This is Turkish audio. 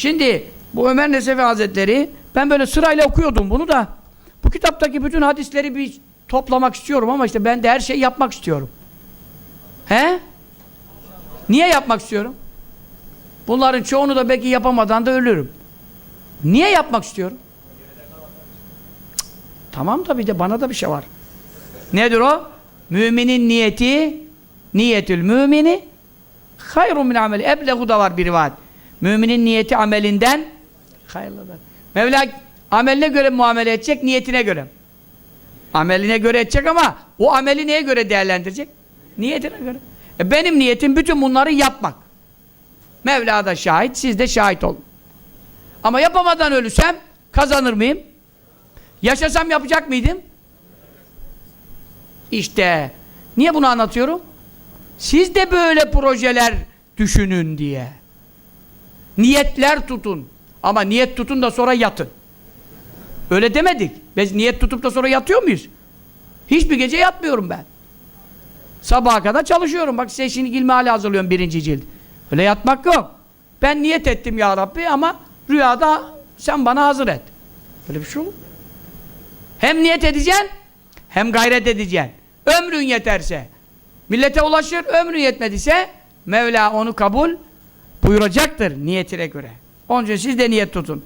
Şimdi bu Ömer Nesefi Hazretleri ben böyle sırayla okuyordum bunu da bu kitaptaki bütün hadisleri bir toplamak istiyorum ama işte ben de her şeyi yapmak istiyorum. He? Niye yapmak istiyorum? Bunların çoğunu da belki yapamadan da ölürüm. Niye yapmak istiyorum? Tamam da bir de bana da bir şey var. Nedir o? Müminin niyeti niyetül mümini hayrun min ameli. Eblehu da var bir rivayet. Müminin niyeti amelinden hayırlıdır. Mevla ameline göre muamele edecek, niyetine göre. Ameline göre edecek ama o ameli neye göre değerlendirecek? Niyetine göre. E benim niyetim bütün bunları yapmak. Mevla da şahit, siz de şahit olun. Ama yapamadan ölürsem kazanır mıyım? Yaşasam yapacak mıydım? İşte niye bunu anlatıyorum? Siz de böyle projeler düşünün diye. Niyetler tutun. Ama niyet tutun da sonra yatın. Öyle demedik. Biz niyet tutup da sonra yatıyor muyuz? Hiçbir gece yatmıyorum ben. Sabaha kadar çalışıyorum. Bak size şimdi ilmihali hazırlıyorum birinci cilt. Öyle yatmak yok. Ben niyet ettim ya Rabbi ama rüyada sen bana hazır et. Böyle bir şey olur. Hem niyet edeceksin hem gayret edeceksin. Ömrün yeterse millete ulaşır, ömrün yetmediyse Mevla onu kabul buyuracaktır niyetine göre. Onun için siz de niyet tutun.